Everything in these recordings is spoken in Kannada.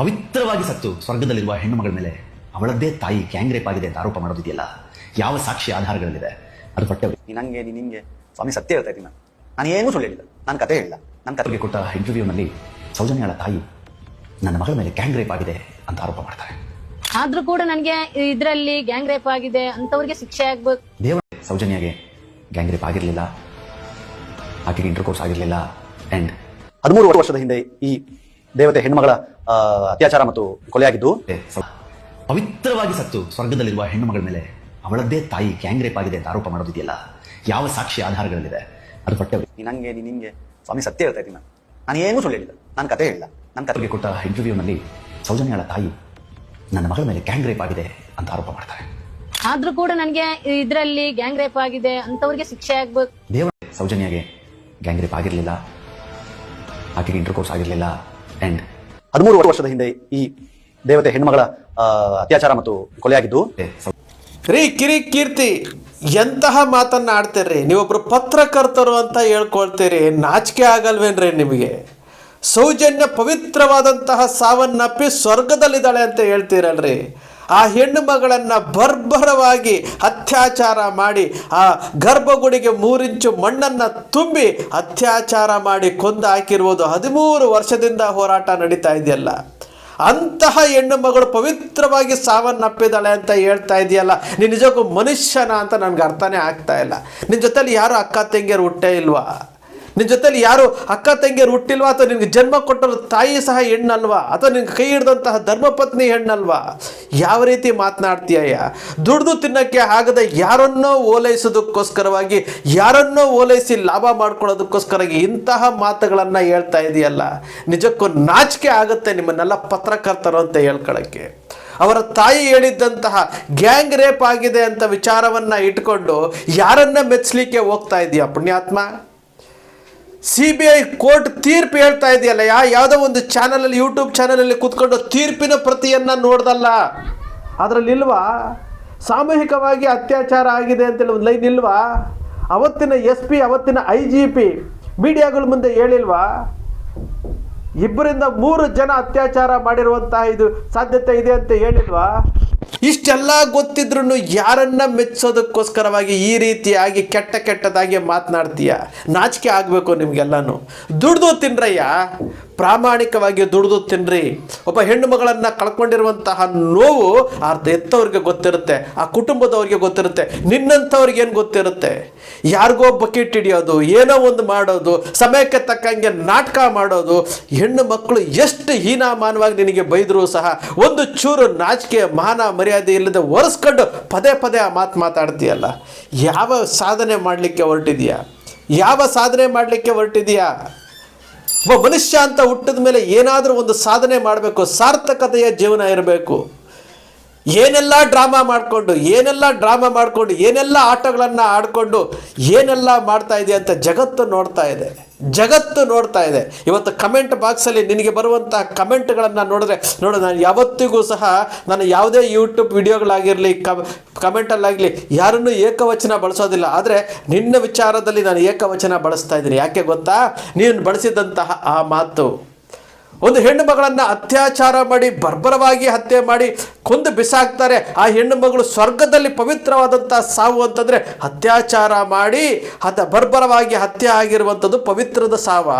ಪವಿತ್ರವಾಗಿ ಸತ್ತು ಸ್ವರ್ಗದಲ್ಲಿರುವ ಹೆಣ್ಣು ಮಗಳ ಮೇಲೆ ಅವಳದ್ದೇ ತಾಯಿ ಗ್ಯಾಂಗ್ರೇಪ್ ಆಗಿದೆ ಅಂತ ಆರೋಪ ಮಾಡೋದಿದೆಯಲ್ಲ? ಯಾವ ಸಾಕ್ಷಿ ಆಧಾರಗಳಲ್ಲಿದೆ? ಅದು ಪಟ್ಟೆ ನೀ ನಂಗೆ ನೀ ನಿಂಗೆ. ಸ್ವಾಮಿ ಸತ್ಯ ಹೇಳ್ತಾ ಇದ್ದೀನಿ ನಾನು. ನಾನು ಏನೂ ಸುಳ್ಳು ಹೇಳಿಲ್ಲ. ನನ್ನ ಕತೆ ಹೇಳಿಲ್ಲ. ನನ್ನ ಕತೆಗೆ ಕೊಟ್ಟ ಇಂಟರ್ವ್ಯೂನಲ್ಲಿ ಸೌಜನ್ಯಳ ತಾಯಿ ನನ್ನ ಮಗಳ ಮೇಲೆ ಗ್ಯಾಂಗ್ ರೇಪ್ ಆಗಿದೆ ಅಂತ ಆರೋಪ ಮಾಡ್ತಾರೆ. ಆದ್ರೂ ಕೂಡ ನನಗೆ ಇದರಲ್ಲಿ ಗ್ಯಾಂಗ್ ರೇಪ್ ಆಗಿದೆ ಅಂತವ್ರಿಗೆ ಶಿಕ್ಷೆ ಆಗ್ಬೇಕು ದೇವ ಸೌಜನ್ಯಗೆ ಗ್ಯಾಂಗ್ ರೇಪ್ ಆಗಿರಲಿಲ್ಲ. ಆಕೆಗೆ ಇಂಟರ್ ಕೋರ್ಸ್ ಆಗಿರಲಿಲ್ಲ. ಅಂಡ್ ಹದಿಮೂರು ವರ್ಷದ ಹಿಂದೆ ಈ ದೇವತೆ ಹೆಣ್ಮಗಳ ಅತ್ಯಾಚಾರ ಮತ್ತು ಕೊಲೆಯಾಗಿದ್ದು. ಪವಿತ್ರವಾಗಿ ಸತ್ತು ಸ್ವರ್ಗದಲ್ಲಿರುವ ಹೆಣ್ಣುಮಗಳ ಮೇಲೆ ಅವಳದ್ದೇ ತಾಯಿ ಗ್ಯಾಂಗ್ರೇಪ್ ಆಗಿದೆ ಅಂತ ಆರೋಪ ಮಾಡೋದಿದೆಯಲ್ಲ? ಯಾವ ಸಾಕ್ಷಿ ಆಧಾರಗಳಲ್ಲಿದೆ? ಅದು ನಂಗೆ ನೀನ್ ನಿಂಗೆ. ಸ್ವಾಮಿ ಸತ್ಯ ಹೇಳ್ತಾ ಇದ್ದೀನಿ ನಾನು. ನಾನು ಏನೂ ಸುಳ್ಳು ಹೇಳಿಲ್ಲ. ನನ್ನ ಕತೆ ಹೇಳಿಲ್ಲ. ನನ್ನ ಕತೆಗೆ ಕೊಟ್ಟ ಇಂಟರ್ವ್ಯೂನಲ್ಲಿ ಸೌಜನ್ಯಳ ತಾಯಿ ನನ್ನ ಮಗಳ ಮೇಲೆ ಗ್ಯಾಂಗ್ರೇಪ್ ಆಗಿದೆ ಅಂತ ಆರೋಪ ಮಾಡ್ತಾರೆ. ಆದ್ರೂ ಕೂಡ ನನಗೆ ಇದರಲ್ಲಿ ಗ್ಯಾಂಗ್ರೇಪ್ ಆಗಿದೆ ಅಂತವ್ರಿಗೆ ಶಿಕ್ಷೆ ಆಗ್ಬೇಕು. ದೇವ ಸೌಜನ್ಯಗೆ ಗ್ಯಾಂಗ್ರೇಪ್ ಆಗಿರಲಿಲ್ಲ. ಆಕೆಗೆ ಇಂಟರ್ ಕೋರ್ಸ್ ಆಗಿರಲಿಲ್ಲ. ಆ್ಯಂಡ್ ಹದಿಮೂರು ವರ್ಷದ ಹಿಂದೆ ಈ ದೇವತೆ ಹೆಣ್ಮಗಳ ಆ, ಅತ್ಯಾಚಾರ ಮತ್ತು ಕೊಲೆಯಾಗಿದ್ದು. ರೀ ಕಿರಿ ಕೀರ್ತಿ ಎಂತಹ ಮಾತನ್ನ ಆಡ್ತೀರಿ ನೀವೊಬ್ರು ಪತ್ರಕರ್ತರು ಅಂತ ಹೇಳ್ಕೊಳ್ತೀರಿ. ನಾಚಿಕೆ ಆಗಲ್ವೇನ್ರಿ ನಿಮಗೆ? ಸೌಜನ್ಯ ಪವಿತ್ರವಾದಂತಹ ಸಾವನ್ನಪ್ಪಿ ಸ್ವರ್ಗದಲ್ಲಿದ್ದಾಳೆ ಅಂತ ಹೇಳ್ತೀರಲ್ರಿ. ಆ ಹೆಣ್ಣು ಮಗಳನ್ನು ಬರ್ಬರವಾಗಿ ಅತ್ಯಾಚಾರ ಮಾಡಿ, ಆ ಗರ್ಭಗುಡಿಗೆ ಮೂರಿಂಚು ಮಣ್ಣನ್ನು ತುಂಬಿ ಅತ್ಯಾಚಾರ ಮಾಡಿ ಕೊಂದು ಹಾಕಿರುವುದು ಹದಿಮೂರು ವರ್ಷದಿಂದ ಹೋರಾಟ ನಡೀತಾ ಇದೆಯಲ್ಲ. ಅಂತಹ ಹೆಣ್ಣು ಮಗಳು ಪವಿತ್ರವಾಗಿ ಸಾವನ್ನಪ್ಪಿದ್ದಾಳೆ ಅಂತ ಹೇಳ್ತಾ ಇದೆಯಲ್ಲ. ನೀನು ನಿಜಕ್ಕೂ ಮನುಷ್ಯನ ಅಂತ ನನಗೆ ಅರ್ಥನೇ ಆಗ್ತಾ ಇಲ್ಲ. ನಿನ್ನ ಜೊತೆಯಲ್ಲಿ ಯಾರು ಅಕ್ಕ, ತಂಗಿಯರು ಹುಟ್ಟೇ ಇಲ್ವಾ? ನಿನ್ನ ಜೊತೆಲಿ ಯಾರು ಅಕ್ಕ ತಂಗಿಯರು ಹುಟ್ಟಿಲ್ವಾ ಅಥವಾ ನಿನಗೆ ಜನ್ಮ ಕೊಟ್ಟರು ತಾಯಿ ಸಹ ಹೆಣ್ಣಲ್ವಾ ಅಥವಾ ನಿನ್ಗೆ ಕೈ ಹಿಡಿದಂತಹ ಧರ್ಮಪತ್ನಿ ಹೆಣ್ಣಲ್ವಾ? ಯಾವ ರೀತಿ ಮಾತನಾಡ್ತೀಯ ದುಡ್ದು ತಿನ್ನಕ್ಕೆ ಆಗದೆ ಯಾರನ್ನೋ ಓಲೈಸೋದಕ್ಕೋಸ್ಕರವಾಗಿ, ಯಾರನ್ನೋ ಓಲೈಸಿ ಲಾಭ ಮಾಡ್ಕೊಳ್ಳೋದಕ್ಕೋಸ್ಕರ ಇಂತಹ ಮಾತುಗಳನ್ನು ಹೇಳ್ತಾ ಇದೆಯಲ್ಲ. ನಿಜಕ್ಕೂ ನಾಚಿಕೆ ಆಗುತ್ತೆ ನಿಮ್ಮನ್ನೆಲ್ಲ ಪತ್ರಕರ್ತರು ಅಂತ ಹೇಳ್ಕೊಳ್ಳೋಕ್ಕೆ ಅವರ ತಾಯಿ ಹೇಳಿದ್ದಂತಹ ಗ್ಯಾಂಗ್ ರೇಪ್ ಆಗಿದೆ ಅಂತ ವಿಚಾರವನ್ನು ಇಟ್ಕೊಂಡು ಯಾರನ್ನ ಮೆಚ್ಚಲಿಕ್ಕೆ ಹೋಗ್ತಾ ಇದೆಯಾ ಪುಣ್ಯಾತ್ಮ? ಸಿ ಬಿ ಐ ಕೋರ್ಟ್ ತೀರ್ಪು ಹೇಳ್ತಾ ಇದೆಯಲ್ಲ, ಯಾ ಯಾವುದೋ ಒಂದು ಚಾನಲಲ್ಲಿ ಯೂಟ್ಯೂಬ್ ಚಾನಲಲ್ಲಿ ಕೂತ್ಕೊಂಡು ತೀರ್ಪಿನ ಪ್ರತಿಯನ್ನು ನೋಡ್ದಲ್ಲ? ಅದರಲ್ಲಿ ಇಲ್ವಾ? ಸಾಮೂಹಿಕವಾಗಿ ಅತ್ಯಾಚಾರ ಆಗಿದೆ ಅಂತೇಳಿ ಒಂದು ಲೈನ್ ಇಲ್ವಾ? ಅವತ್ತಿನ ಎಸ್ ಪಿ ಅವತ್ತಿನ ಐ ಜಿ ಪಿ ಮೀಡಿಯಾಗಳ ಮುಂದೆ ಹೇಳಿಲ್ವಾ? ಇಬ್ಬರಿಂದ ಮೂರು ಜನ ಅತ್ಯಾಚಾರ ಮಾಡಿರುವಂತಹ ಇದು ಸಾಧ್ಯತೆ ಇದೆ ಅಂತ ಹೇಳಿಲ್ವಾ? ಇಷ್ಟೆಲ್ಲ ಗೊತ್ತಿದ್ರು ಯಾರನ್ನ ಮೆಚ್ಚೋದಕ್ಕೋಸ್ಕರವಾಗಿ ಈ ರೀತಿಯಾಗಿ ಕೆಟ್ಟ ಕೆಟ್ಟದಾಗಿ ಮಾತನಾಡ್ತೀಯ? ನಾಚಿಕೆ ಆಗಬೇಕು ನಿಮಗೆಲ್ಲನೂ. ದುಡ್ದು ತಿನ್ರಯ್ಯ. ಪ್ರಾಮಾಣಿಕವಾಗಿ ದುಡ್ದು ತಿನ್ರಿ. ಒಬ್ಬ ಹೆಣ್ಣು ಮಗಳನ್ನು ಕಳ್ಕೊಂಡಿರುವಂತಹ ನೋವು ಅರ್ಧ ಎತ್ತವ್ರಿಗೆ ಗೊತ್ತಿರುತ್ತೆ, ಆ ಕುಟುಂಬದವ್ರಿಗೆ ಗೊತ್ತಿರುತ್ತೆ, ನಿನ್ನಂಥವ್ರಿಗೆ ಏನು ಗೊತ್ತಿರುತ್ತೆ? ಯಾರಿಗೋ ಬಕೆಟ್ ಹಿಡಿಯೋದು, ಏನೋ ಒಂದು ಮಾಡೋದು, ಸಮಯಕ್ಕೆ ತಕ್ಕಂಗೆ ನಾಟಕ ಮಾಡೋದು, ಹೆಣ್ಣು ಮಕ್ಕಳು ಎಷ್ಟು ಹೀನಾಮಾನವಾಗಿ ನಿನಗೆ ಬೈದರೂ ಸಹ ಒಂದು ಚೂರು ನಾಚಿಕೆ, ಮಾನ ಮರ್ಯಾದೆ ಇಲ್ಲದೆ ಒರೆಸ್ಕೊಂಡು ಪದೇ ಪದೇ ಆ ಮಾತು ಮಾತಾಡ್ತೀಯಲ್ಲ? ಯಾವ ಸಾಧನೆ ಮಾಡಲಿಕ್ಕೆ ಹೊರಟಿದೆಯಾ? ಯಾವ ಸಾಧನೆ ಮಾಡಲಿಕ್ಕೆ ಹೊರಟಿದೆಯಾ? ಒಬ್ಬ ಮನುಷ್ಯ ಅಂತ ಹುಟ್ಟಿದ ಮೇಲೆ ಏನಾದರೂ ಒಂದು ಸಾಧನೆ ಮಾಡಬೇಕು, ಸಾರ್ಥಕತೆಯ ಜೀವನ ಇರಬೇಕು. ಏನೆಲ್ಲ ಡ್ರಾಮಾ ಮಾಡಿಕೊಂಡು, ಏನೆಲ್ಲ ಡ್ರಾಮಾ ಮಾಡಿಕೊಂಡು, ಏನೆಲ್ಲ ಆಟಗಳನ್ನು ಆಡಿಕೊಂಡು ಏನೆಲ್ಲ ಮಾಡ್ತಾ ಇದೆ ಅಂತ ಜಗತ್ತು ನೋಡ್ತಾ ಇದೆ. ಜಗತ್ತು ನೋಡ್ತಾ ಇದೆ. ಇವತ್ತು ಕಮೆಂಟ್ ಬಾಕ್ಸಲ್ಲಿ ನಿನಗೆ ಬರುವಂತಹ ಕಮೆಂಟ್ಗಳನ್ನು ನೋಡಿದ್ರೆ, ನೋಡು, ನಾನು ಯಾವತ್ತಿಗೂ ಸಹ ನಾನು ಯಾವುದೇ ಯೂಟ್ಯೂಬ್ ವಿಡಿಯೋಗಳಾಗಿರಲಿ ಕಮ್ ಕಮೆಂಟಲ್ಲಾಗಲಿ ಯಾರನ್ನೂ ಏಕವಚನ ಬಳಸೋದಿಲ್ಲ. ಆದರೆ ನಿನ್ನ ವಿಚಾರದಲ್ಲಿ ನಾನು ಏಕವಚನ ಬಳಸ್ತಾ ಇದ್ದೀನಿ. ಯಾಕೆ ಗೊತ್ತಾ? ನೀನು ಬಳಸಿದಂತಹ ಆ ಮಾತು. ಒಂದು ಹೆಣ್ಣು ಮಗಳನ್ನು ಅತ್ಯಾಚಾರ ಮಾಡಿ, ಬರ್ಬರವಾಗಿ ಹತ್ಯೆ ಮಾಡಿ ಕೊಂದು ಬಿಸಾಕ್ತಾರೆ. ಆ ಹೆಣ್ಣು ಮಗಳು ಸ್ವರ್ಗದಲ್ಲಿ ಪವಿತ್ರವಾದಂಥ ಸಾವು ಅಂತಂದರೆ ಅತ್ಯಾಚಾರ ಮಾಡಿ ಅದ ಬರ್ಬರವಾಗಿ ಹತ್ಯೆ ಆಗಿರುವಂಥದ್ದು ಪವಿತ್ರದ ಸಾವ.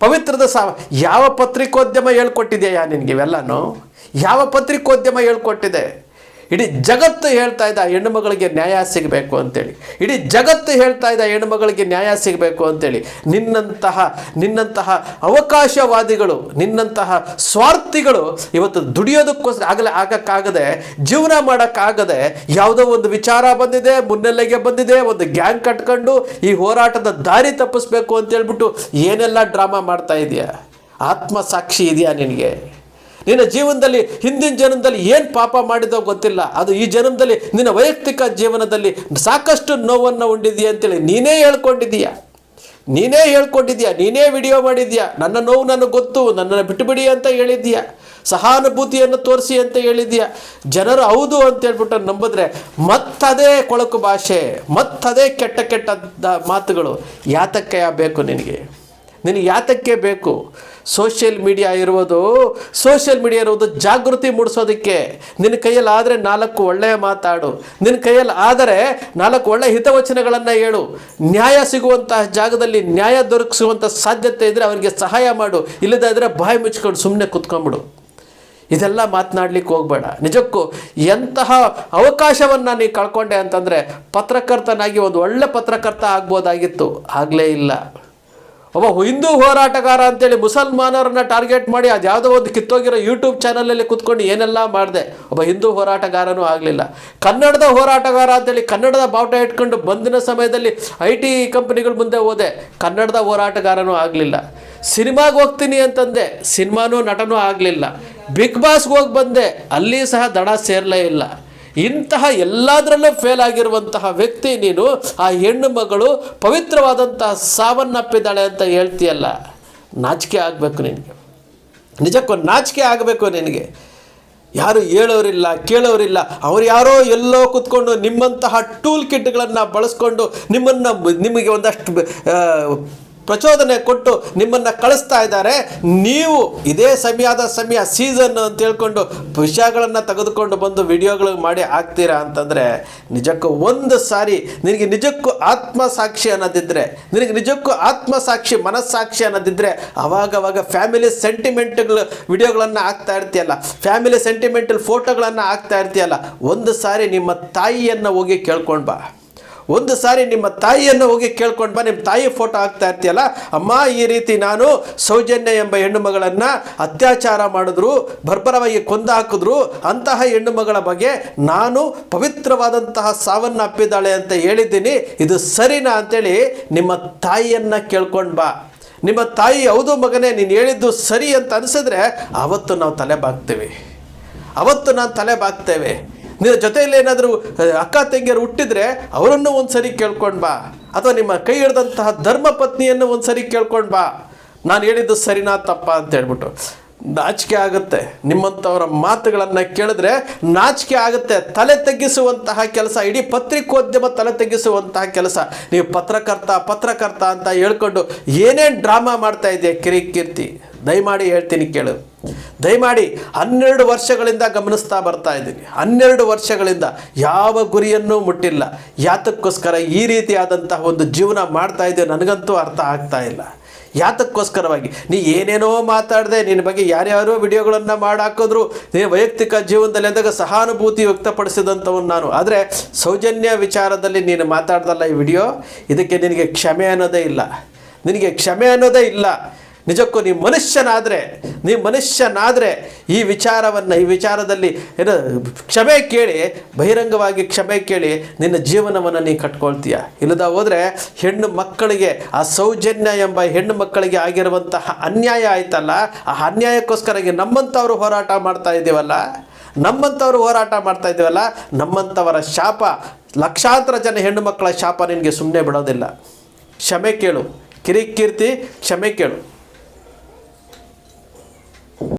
ಪವಿತ್ರದ ಸಾವ. ಯಾವ ಪತ್ರಿಕೋದ್ಯಮ ಹೇಳ್ಕೊಟ್ಟಿದೆಯಾ ನಿನಗೆ ಇವೆಲ್ಲನೂ? ಯಾವ ಪತ್ರಿಕೋದ್ಯಮ ಹೇಳ್ಕೊಟ್ಟಿದೆ? ಇಡೀ ಜಗತ್ತು ಹೇಳ್ತಾ ಇದ್ದ ಹೆಣ್ಣು ಮಗಳಿಗೆ ನ್ಯಾಯ ಸಿಗಬೇಕು ಅಂತೇಳಿ. ಇಡೀ ಜಗತ್ತು ಹೇಳ್ತಾ ಇದ್ದ ಹೆಣ್ಣು ಮಗಳಿಗೆ ನ್ಯಾಯ ಸಿಗಬೇಕು ಅಂತೇಳಿ. ನಿನ್ನಂತಹ ನಿನ್ನಂತಹ ಅವಕಾಶವಾದಿಗಳು, ನಿನ್ನಂತಹ ಸ್ವಾರ್ಥಿಗಳು ಇವತ್ತು ದುಡಿಯೋದಕ್ಕೋಸ್ಕರ ಆಗಲೇ ಆಗಕ್ಕಾಗದೆ, ಜೀವನ ಮಾಡೋಕ್ಕಾಗದೆ ಯಾವುದೋ ಒಂದು ವಿಚಾರ ಬಂದಿದೆ, ಮುನ್ನೆಲೆಗೆ ಬಂದಿದೆ, ಒಂದು ಗ್ಯಾಂಗ್ ಕಟ್ಕೊಂಡು ಈ ಹೋರಾಟದ ದಾರಿ ತಪ್ಪಿಸ್ಬೇಕು ಅಂತ ಹೇಳ್ಬಿಟ್ಟು ಏನೆಲ್ಲ ಡ್ರಾಮಾ ಮಾಡ್ತಾ ಇದೆಯಾ? ಆತ್ಮಸಾಕ್ಷಿ ಇದೆಯಾ ನಿನಗೆ? ನಿನ್ನ ಜೀವನದಲ್ಲಿ, ಹಿಂದಿನ ಜನ್ಮದಲ್ಲಿ ಏನು ಪಾಪ ಮಾಡಿದೋ ಗೊತ್ತಿಲ್ಲ. ಅದು ಈ ಜನ್ಮದಲ್ಲಿ ನಿನ್ನ ವೈಯಕ್ತಿಕ ಜೀವನದಲ್ಲಿ ಸಾಕಷ್ಟು ನೋವನ್ನು ಉಂಡಿದೆಯಾ ಅಂತೇಳಿ ನೀನೇ ಹೇಳ್ಕೊಂಡಿದ್ದೀಯಾ? ನೀನೇ ಹೇಳ್ಕೊಂಡಿದ್ಯಾ ನೀನೇ ವಿಡಿಯೋ ಮಾಡಿದ್ಯಾ ನನ್ನ ನೋವು ನನಗೆ ಗೊತ್ತು, ನನ್ನನ್ನು ಬಿಟ್ಟುಬಿಡಿ ಅಂತ ಹೇಳಿದ್ಯಾ ಸಹಾನುಭೂತಿಯನ್ನು ತೋರಿಸಿ ಅಂತ ಹೇಳಿದ್ಯಾ ಜನರು ಹೌದು ಅಂತ ಹೇಳ್ಬಿಟ್ಟು ನಂಬಿದ್ರೆ ಮತ್ತದೇ ಕೊಳಕು ಭಾಷೆ, ಮತ್ತದೇ ಕೆಟ್ಟ ಕೆಟ್ಟ ಮಾತುಗಳು ಯಾತಕ್ಕೆ ಬೇಕು ನಿನಗೆ? ನಿನಗೆ ಯಾತಕ್ಕೆ ಬೇಕು? ಸೋಷಿಯಲ್ ಮೀಡಿಯಾ ಇರುವುದು, ಸೋಷಿಯಲ್ ಮೀಡಿಯಾ ಇರುವುದು ಜಾಗೃತಿ ಮೂಡಿಸೋದಕ್ಕೆ. ನಿನ್ನ ಕೈಯಲ್ಲಿ ಆದರೆ ನಾಲ್ಕು ಒಳ್ಳೆಯ ಮಾತಾಡು. ನಿನ್ನ ಕೈಯಲ್ಲಿ ಆದರೆ ನಾಲ್ಕು ಒಳ್ಳೆಯ ಹಿತವಚನಗಳನ್ನು ಹೇಳು. ನ್ಯಾಯ ಸಿಗುವಂತಹ ಜಾಗದಲ್ಲಿ ನ್ಯಾಯ ದೊರಕಿಸುವಂಥ ಸಾಧ್ಯತೆ ಇದ್ದರೆ ಅವರಿಗೆ ಸಹಾಯ ಮಾಡು. ಇಲ್ಲದಾದರೆ ಬಾಯಿ ಮುಚ್ಕೊಂಡು ಸುಮ್ಮನೆ ಕುತ್ಕೊಂಬಿಡು ಇದೆಲ್ಲ ಮಾತನಾಡ್ಲಿಕ್ಕೆ ಹೋಗಬೇಡ. ನಿಜಕ್ಕೂ ಎಂತಹ ಅವಕಾಶವನ್ನು ನೀ ಕಳ್ಕೊಂಡೆ ಅಂತಂದರೆ ಪತ್ರಕರ್ತನಾಗಿ ಒಂದು ಒಳ್ಳೆ ಪತ್ರಕರ್ತ ಆಗ್ಬೋದಾಗಿತ್ತು. ಆಗಲೇ ಇಲ್ಲ. ಒಬ್ಬ ಹಿಂದೂ ಹೋರಾಟಗಾರ ಅಂತೇಳಿ ಮುಸಲ್ಮಾನರನ್ನ ಟಾರ್ಗೆಟ್ ಮಾಡಿ ಅದು ಯಾವುದೋ ಒಂದು ಕಿತ್ತೋಗಿರೋ ಯೂಟ್ಯೂಬ್ ಚಾನಲಲ್ಲಿ ಕುತ್ಕೊಂಡು ಏನೆಲ್ಲ ಮಾಡಿದೆ. ಒಬ್ಬ ಹಿಂದೂ ಹೋರಾಟಗಾರನೂ ಆಗಲಿಲ್ಲ. ಕನ್ನಡದ ಹೋರಾಟಗಾರ ಅಂತೇಳಿ ಕನ್ನಡದ ಬಾವುಟ ಇಟ್ಕೊಂಡು ಬಂದಿನ ಸಮಯದಲ್ಲಿ ಐ ಟಿ ಕಂಪ್ನಿಗಳ ಮುಂದೆ ಹೋದೆ. ಕನ್ನಡದ ಹೋರಾಟಗಾರನೂ ಆಗಲಿಲ್ಲ. ಸಿನಿಮಾಗೆ ಹೋಗ್ತೀನಿ ಅಂತಂದೆ. ಸಿನಿಮಾನೂ ನಟನೂ ಆಗಲಿಲ್ಲ. ಬಿಗ್ ಬಾಸ್ಗೆ ಹೋಗಿ ಬಂದೆ. ಅಲ್ಲಿ ಸಹ ದಡ ಸೇರಲೇ ಇಲ್ಲ. ಇಂತಹ ಎಲ್ಲದರಲ್ಲೂ ಫೇಲ್ ಆಗಿರುವಂತಹ ವ್ಯಕ್ತಿ ನೀನು, ಆ ಹೆಣ್ಣು ಮಗಳು ಪವಿತ್ರವಾದಂತಹ ಸಾವನ್ನಪ್ಪಿದ್ದಾಳೆ ಅಂತ ಹೇಳ್ತೀಯಲ್ಲ, ನಾಚಿಕೆ ಆಗಬೇಕು ನಿನಗೆ. ನಿಜಕ್ಕೂ ನಾಚಿಕೆ ಆಗಬೇಕು ನಿನಗೆ. ಯಾರು ಹೇಳೋರಿಲ್ಲ, ಕೇಳೋರಿಲ್ಲ, ಅವ್ರು ಯಾರೋ ಎಲ್ಲೋ ಕೂತ್ಕೊಂಡು ನಿಮ್ಮಂತಹ ಟೂಲ್ ಕಿಟ್ಗಳನ್ನು ಬಳಸ್ಕೊಂಡು ನಿಮ್ಮನ್ನು, ನಿಮಗೆ ಒಂದಷ್ಟು ಪ್ರಚೋದನೆ ಕೊಟ್ಟು ನಿಮ್ಮನ್ನು ಕಳಿಸ್ತಾ ಇದ್ದಾರೆ. ನೀವು ಇದೇ ಸಮಯದ ಸಮಯ ಸೀಸನ್ ಅಂತ ಹೇಳ್ಕೊಂಡು ವಿಷಯಗಳನ್ನು ತೆಗೆದುಕೊಂಡು ಬಂದು ವಿಡಿಯೋಗಳು ಮಾಡಿ ಹಾಕ್ತೀರಾ ಅಂತಂದರೆ, ನಿಜಕ್ಕೂ ಒಂದು ಸಾರಿ ನಿನಗೆ ನಿಜಕ್ಕೂ ಆತ್ಮಸಾಕ್ಷಿ ಅನ್ನೋದಿದ್ದರೆ ನಿನಗೆ ನಿಜಕ್ಕೂ ಆತ್ಮಸಾಕ್ಷಿ, ಮನಸ್ಸಾಕ್ಷಿ ಅನ್ನೋದಿದ್ದರೆ ಅವಾಗವಾಗ ಫ್ಯಾಮಿಲಿ ಸೆಂಟಿಮೆಂಟ್ಗಳು ವಿಡಿಯೋಗಳನ್ನು ಹಾಕ್ತಾ ಇರ್ತೀಯಲ್ಲ ಫ್ಯಾಮಿಲಿ ಸೆಂಟಿಮೆಂಟಲ್ ಫೋಟೋಗಳನ್ನು ಹಾಕ್ತಾ ಇರ್ತೀಯಲ್ಲ, ಒಂದು ಸಾರಿ ನಿಮ್ಮ ತಾಯಿಯನ್ನು ಹೋಗಿ ಕೇಳ್ಕೊಂಡು ಬಾ. ಒಂದು ಸಾರಿ ನಿಮ್ಮ ತಾಯಿಯನ್ನು ಹೋಗಿ ಕೇಳ್ಕೊಂಡು ಬಾ ನಿಮ್ಮ ತಾಯಿ ಫೋಟೋ ಹಾಕ್ತಾ ಇರ್ತೀಯಲ್ಲ, ಅಮ್ಮ, ಈ ರೀತಿ ನಾನು ಸೌಜನ್ಯ ಎಂಬ ಹೆಣ್ಣು ಮಗಳನ್ನು ಅತ್ಯಾಚಾರ ಮಾಡಿದ್ರು ಬರ್ಬರವಾಗಿ ಕೊಂದು ಹಾಕಿದ್ರು, ಅಂತಹ ಹೆಣ್ಣು ಮಗಳ ಬಗ್ಗೆ ನಾನು ಪವಿತ್ರವಾದಂತಹ ಸಾವನ್ನು ಅಪ್ಪಿದ್ದಾಳೆ ಅಂತ ಹೇಳಿದ್ದೀನಿ. ಇದು ಸರಿನಾ ಅಂತೇಳಿ ನಿಮ್ಮ ತಾಯಿಯನ್ನು ಕೇಳ್ಕೊಂಡು ಬಾ. ನಿಮ್ಮ ತಾಯಿ, ಹೌದು ಮಗನೇ, ನೀನು ಹೇಳಿದ್ದು ಸರಿ ಅಂತ ಅನಿಸಿದ್ರೆ ಆವತ್ತು ನಾವು ತಲೆ ಬಾಗ್ತೇವೆ. ಅವತ್ತು ನಾನು ತಲೆ ಬಾಗ್ತೇವೆ. ಜೊತೆಯಲ್ಲಿ ಏನಾದರೂ ಅಕ್ಕ ತಂಗಿಯರು ಹುಟ್ಟಿದ್ರೆ ಅವರನ್ನು ಒಂದು ಸರಿ ಕೇಳ್ಕೊಂಡು ಬಾ. ಅಥವಾ ನಿಮ್ಮ ಕೈ ಹಿಡ್ದಂತಹ ಧರ್ಮ ಪತ್ನಿಯನ್ನು ಒಂದು ಸರಿ ಕೇಳ್ಕೊಂಡು ಬಾ. ನಾನು ಹೇಳಿದ್ದು ಸರಿನಾ ತಪ್ಪ ಅಂತ ಹೇಳ್ಬಿಟ್ಟು. ನಾಚಿಕೆ ಆಗುತ್ತೆ. ನಿಮ್ಮಂಥವರ ಮಾತುಗಳನ್ನು ಕೇಳಿದ್ರೆ ನಾಚಿಕೆ ಆಗುತ್ತೆ. ತಲೆ ತಗ್ಗಿಸುವಂತಹ ಕೆಲಸ, ಇಡೀ ಪತ್ರಿಕೋದ್ಯಮ ತಲೆ ತಗ್ಗಿಸುವಂತಹ ಕೆಲಸ. ನೀವು ಪತ್ರಕರ್ತ ಪತ್ರಕರ್ತ ಅಂತ ಹೇಳ್ಕೊಂಡು ಏನೇನು ಡ್ರಾಮಾ ಮಾಡ್ತಾ ಇದೆಯಾ ಕಿರಿಕೀರ್ತಿ, ದಯಮಾಡಿ ಹೇಳ್ತೀನಿ ಕೇಳು. ದಯಮಾಡಿ ಹನ್ನೆರಡು ವರ್ಷಗಳಿಂದ ಗಮನಿಸ್ತಾ ಬರ್ತಾ ಇದ್ದೀನಿ. ಹನ್ನೆರಡು ವರ್ಷಗಳಿಂದ ಯಾವ ಗುರಿಯನ್ನೂ ಮುಟ್ಟಿಲ್ಲ. ಯಾತಕ್ಕೋಸ್ಕರ ಈ ರೀತಿಯಾದಂತಹ ಒಂದು ಜೀವನ ಮಾಡ್ತಾ ಇದ್ದೀವಿ ನನಗಂತೂ ಅರ್ಥ ಆಗ್ತಾ ಇಲ್ಲ. ಯಾತಕ್ಕೋಸ್ಕರವಾಗಿ? ನೀ ಏನೇನೋ ಮಾತಾಡಿದೆ, ನಿನ್ನ ಬಗ್ಗೆ ಯಾರ್ಯಾರೋ ವಿಡಿಯೋಗಳನ್ನು ಮಾಡಿ ಹಾಕಿದ್ರು ನೀನು ವೈಯಕ್ತಿಕ ಜೀವನದಲ್ಲಿ ಅಂದಾಗ ಸಹಾನುಭೂತಿ ವ್ಯಕ್ತಪಡಿಸಿದಂಥವನು ನಾನು. ಆದರೆ ಸೌಜನ್ಯ ವಿಚಾರದಲ್ಲಿ ನೀನು ಮಾತಾಡ್ದಲ್ಲ ಈ ವಿಡಿಯೋ, ಇದಕ್ಕೆ ನಿನಗೆ ಕ್ಷಮೆ ಅನ್ನೋದೇ ಇಲ್ಲ. ನಿನಗೆ ಕ್ಷಮೆ ಅನ್ನೋದೇ ಇಲ್ಲ. ನಿಜಕ್ಕೂ ನೀವು ಮನುಷ್ಯನಾದರೆ ನೀವು ಮನುಷ್ಯನಾದರೆ ಈ ವಿಚಾರವನ್ನು, ಈ ವಿಚಾರದಲ್ಲಿ ಏನು ಕ್ಷಮೆ ಕೇಳಿ, ಬಹಿರಂಗವಾಗಿ ಕ್ಷಮೆ ಕೇಳಿ ನಿನ್ನ ಜೀವನವನ್ನು ನೀ ಕಟ್ಕೊಳ್ತೀಯ. ಇಲ್ಲದ ಹೋದರೆ ಹೆಣ್ಣು ಮಕ್ಕಳಿಗೆ ಆ ಸೌಜನ್ಯ ಎಂಬ ಹೆಣ್ಣು ಮಕ್ಕಳಿಗೆ ಆಗಿರುವಂತಹ ಅನ್ಯಾಯ ಆಯ್ತಲ್ಲ, ಆ ಅನ್ಯಾಯಕ್ಕೋಸ್ಕರ ನಮ್ಮಂಥವ್ರು ಹೋರಾಟ ಮಾಡ್ತಾ ಇದ್ದೀವಲ್ಲ ನಮ್ಮಂಥವ್ರು ಹೋರಾಟ ಮಾಡ್ತಾ ಇದ್ದೀವಲ್ಲ ನಮ್ಮಂಥವರ ಶಾಪ, ಲಕ್ಷಾಂತರ ಜನ ಹೆಣ್ಣು ಮಕ್ಕಳ ಶಾಪ ನಿನಗೆ ಸುಮ್ಮನೆ ಬಿಡೋದಿಲ್ಲ. ಕ್ಷಮೆ ಕೇಳು. ಕಿರಿಕೀರ್ತಿ, ಕ್ಷಮೆ ಕೇಳು.